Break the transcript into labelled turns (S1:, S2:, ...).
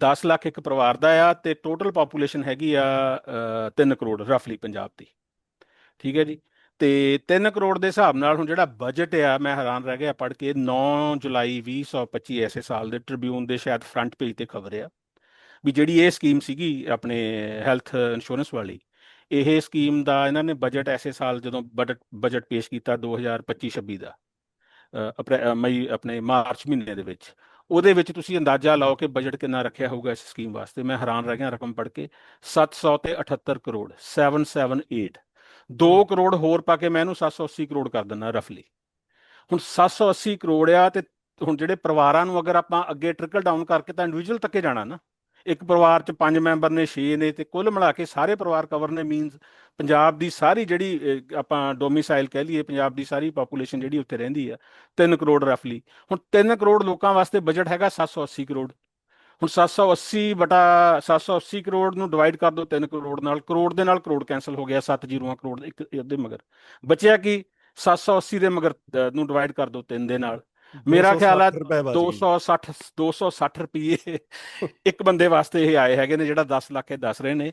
S1: 10 ਲੱਖ ਇੱਕ ਪਰਿਵਾਰ ਦਾ ਆ ਤੇ ਟੋਟਲ ਪਾਪੂਲੇਸ਼ਨ ਹੈਗੀ ਆ 3 ਕਰੋੜ ਰਫਲੀ ਪੰਜਾਬ ਦੀ। ਠੀਕ ਹੈ ਜੀ? ਤੇ 3 ਕਰੋੜ ਦੇ ਹਿਸਾਬ ਨਾਲ ਹੁਣ ਜਿਹੜਾ ਬਜਟ ਆ, ਮੈਂ ਹੈਰਾਨ ਰਹਿ ਗਿਆ ਪੜ੍ਹ ਕੇ 9 ਜੁਲਾਈ 2025 ਐਸੇ ਸਾਲ ਦੇ ਟ੍ਰਿਬਿਊਨ ਦੇ ਸ਼ਾਇਦ ਫਰੰਟ ਪੇਜ ਤੇ ਖਬਰ ਆ ਵੀ ਜਿਹੜੀ ਇਹ ਸਕੀਮ ਸੀਗੀ ਆਪਣੇ ਹੈਲਥ ਇੰਸ਼ੋਰੈਂਸ ਵਾਲੀ, ਇਹ ਸਕੀਮ ਦਾ ਇਹਨਾਂ ਨੇ ਬਜਟ ਐਸੇ ਸਾਲ ਜਦੋਂ ਬਜਟ ਬਜਟ ਪੇਸ਼ ਕੀਤਾ 2025-26 ਦਾ ਅਪ੍ਰੈ- ਮਈ, ਆਪਣੇ ਮਾਰਚ ਮਹੀਨੇ ਦੇ ਵਿੱਚ। ਉਹਦੇ ਵਿੱਚ ਤੁਸੀਂ ਅੰਦਾਜ਼ਾ ਲਾਓ ਕਿ ਬਜਟ ਕਿੰਨਾ ਰੱਖਿਆ ਹੋਊਗਾ ਇਸ ਸਕੀਮ ਵਾਸਤੇ। ਮੈਂ ਹੈਰਾਨ ਰਹਿ ਗਿਆ ਰਕਮ ਪੜ੍ਹ ਕੇ। 700 ਤੇ 78 ਕਰੋੜ 778 2 ਕਰੋੜ ਹੋਰ ਪਾ ਕੇ ਮੈਂ ਇਹਨੂੰ 780 ਕਰੋੜ ਕਰ ਦਿੰਦਾ ਰਫਲੀ ਹੁਣ 780 ਕਰੋੜ ਆ ਤੇ ਹੁਣ ਜਿਹੜੇ ਪਰਿਵਾਰਾਂ ਨੂੰ ਅਗਰ ਆਪਾਂ ਅੱਗੇ ਟ੍ਰਿਕਲ ਡਾਊਨ ਕਰਕੇ ਤਾਂ ਇੰਡੀਵਿਜੂਅਲ ਤੱਕੇ ਜਾਣਾ ਨਾ। ਇੱਕ ਪਰਿਵਾਰ 'ਚ ਪੰਜ ਮੈਂਬਰ ਨੇ 6 ਨੇ ਤੇ ਕੁੱਲ ਮਿਲਾ ਕੇ ਸਾਰੇ ਪਰਿਵਾਰ ਕਵਰ ਨੇ ਮੀਨਸ ਪੰਜਾਬ ਦੀ ਸਾਰੀ ਜਿਹੜੀ ਆਪਾਂ ਡੋਮਿਸਾਈਲ ਕਹਿ ਲਈਏ, ਪੰਜਾਬ ਦੀ ਸਾਰੀ ਪਾਪੂਲੇਸ਼ਨ ਜਿਹੜੀ ਉੱਥੇ ਰਹਿੰਦੀ ਆ 3 ਕਰੋੜ ਰਫਲੀ ਹੁਣ 3 ਕਰੋੜ ਲੋਕਾਂ ਵਾਸਤੇ ਬਜਟ ਹੈਗਾ 780 ਕਰੋੜ। ਹੁਣ 780 ਬਟਾ 780 ਕਰੋੜ ਨੂੰ ਡਿਵਾਈਡ ਕਰ ਦਿਓ 3 ਕਰੋੜ ਨਾਲ, ਕਰੋੜ ਦੇ ਨਾਲ ਕਰੋੜ ਕੈਨਸਲ ਹੋ ਗਿਆ 7 ਜ਼ੀਰੋਆਂ ਕਰੋੜ ਇੱਕ, ਉਹਦੇ ਮਗਰ। ਬਚਿਆ ਕੀ? 780 ਦੇ ਮਗਰ ਨੂੰ ਡਿਵਾਈਡ ਕਰ ਦਿਓ 3 ਦੇ ਨਾਲ। ਮੇਰਾ ਖਿਆਲ ਆ
S2: 260 ਰੁਪਏ ਬਚ ਗਏ।
S1: 260 260 ਰੁਪਏ ਇੱਕ ਬੰਦੇ ਵਾਸਤੇ ਇਹ ਆਏ ਹੈਗੇ ਨੇ ਜਿਹੜਾ 10 ਲੱਖ ਇਹ ਦੱਸ ਰਹੇ ਨੇ